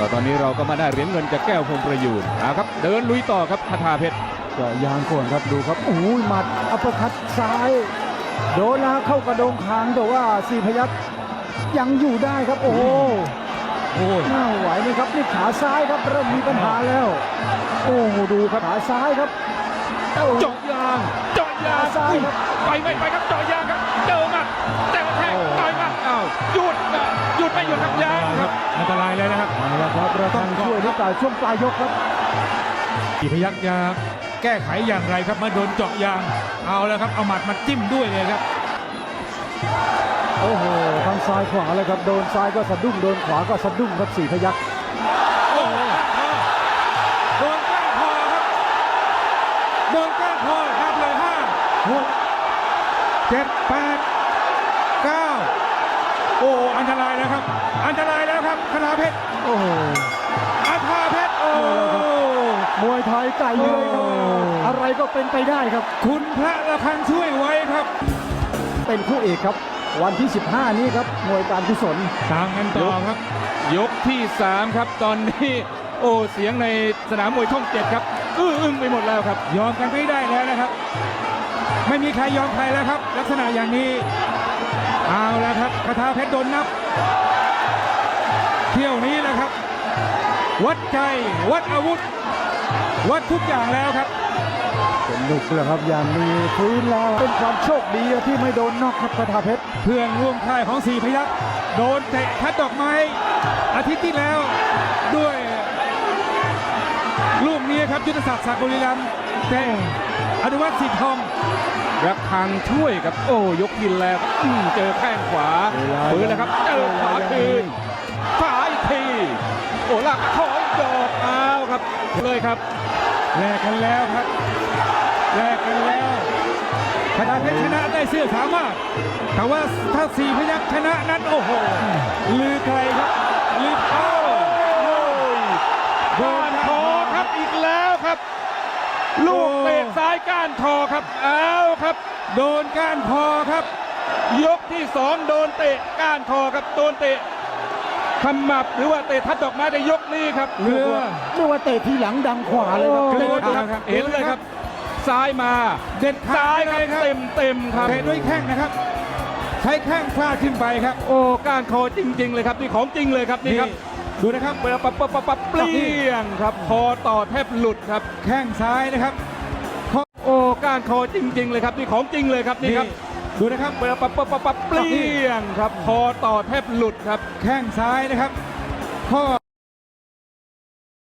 ก็ตอนนี้เราก็มาได้เหรียญเงินจากแก้วพรหมประยูนนะครับ เดินลุยต่อครับคาถาเพชรเจาะยางก่อนครับดูครับโอ้ยหมัดอัปเปอร์คัตซ้าย โดนแล้วเข้ากระโดงคางแต่ว่าสีพยักยังอยู่ได้ครับ โอ้โหโอ้ยน่าไหวไหมครับนี่ขาซ้ายครับเริ่มมีปัญหาแล้ว โอ้โหดูครับขาซ้ายครับโอ้โหเจาะยางเจาะยางซ้ายครับไปไม่ไปครับเจาะยางครับเจอมาแต่ว่าแทงต่อยมาอ้าวหยุดนะหยุดไม่หยุดครับยางครับ อันตรายเลยนะครับเอาละครับเราต้องช่วยหรือเปล่าช่วงปลายยกครับอีพยักจะแก้ไขอย่างไรครับมาโดนเจาะยางเอาแล้วครับเอาหมัดมาจิ้มด้วยเลยครับโอ้โหทั้งซ้ายขวาเลยครับ โดนซ้ายก็สะดุ้ง โดนขวาก็สะดุ้งครับสีพยักโอ้โหโดนก้านคอครับโดนก้านคอครับเลยห้าหกเจ็ดแปดเก้า โอ้อันตรายแล้วครับ อันตรายแล้วครับคณาเพชรโอ้โหอาภาเพชรโอ้มวยไทยไก่เยือยครับโอ้อะไรก็เป็นไปได้ครับ คุณพระละคังช่วยไว้ครับ เป็นคู่เอกครับ วันที่ 15 นี้ครับมวยการกุศลตามกันต่อครับ ยกที่ 3 ครับ ตอนนี้โอ้เสียงในสนามมวยช่องเจ็ดครับอื้ออึ้งไปหมดแล้วครับ ยอมกันไม่ได้แล้วนะครับ ไม่มีใครยอมใครแล้วครับ ลักษณะอย่างนี้าถาเพชรโดนนับ เที่ยวนี้แหละครับ วัดใจวัดอาวุธ วัดทุกอย่างแล้วครับเป็นลุกแล้วครับอย่างมีฟื้นแล้วเป็นความโชคดีที่ไม่โดนนอกครับคาถาเพชรเพื่อนร่วมค่ายของสีพยักโดนเตะทัดดอกไม้อาทิตย์ที่แล้วด้วยลูกนี้ครับยุทธศักดิ์ศักดิ์บุรีรัมย์แต่อนุวัฒน์สิทธิ์ทอง ระคังช่วยครับ โอ้ยกยินแล้วอืมเจอแข้งขวาปืนแล้วครับเจอขวาคืนขวาอีกทีโอ้ลักขออีกดอกอ้าวครับเลยครับแลกกันแล้วครับแลกกันแล้วคณะเพชรชนะได้เสื้อสามารถ แต่ว่าถ้าสี่พยักชนะนั้นโอ้โหลือใครครับลือเอ้าก้านคอครับอีกแล้วครับ ลูกเตะซ้ายก้านคอครับอ้าวครับ โดนก้านคอครับ ยกที่สองโดนเตะก้านคอครับโดนเตะขมับหรือว่าเตะทัดดอกไม้ในยกนี้ครับเรือเรียกว่าเตะทีหลังดังขวาเลยครับโอ้เตะโหครับเห็นเลยครับ ซ้ายมาเด็ดขาซ้ายดคเลรับยครับเต็มเต็มๆครับเตะด้วยแข้งนะครับใช้แข้งฟาดขึ้นไปครับ โอ้ก้านคอจริง ๆ เลยครับนี่ของจริงเลยครับนี่ครับ ดูนะครับเปปั๊บปั๊บปั๊บปั๊บเปลี่ยงครับคอต่อแทบหลุดครับแข้งซ้ายนะครับโอ้ก้านคอจริง ๆ เลยครับนี่ของจริงเลยครับนี่ครับดูนะครับเปปั๊บปั๊บปั๊บปั๊บเปลี่ยงครับคอต่อแทบหลุดครับแข้งซ้ายนะครับข้อ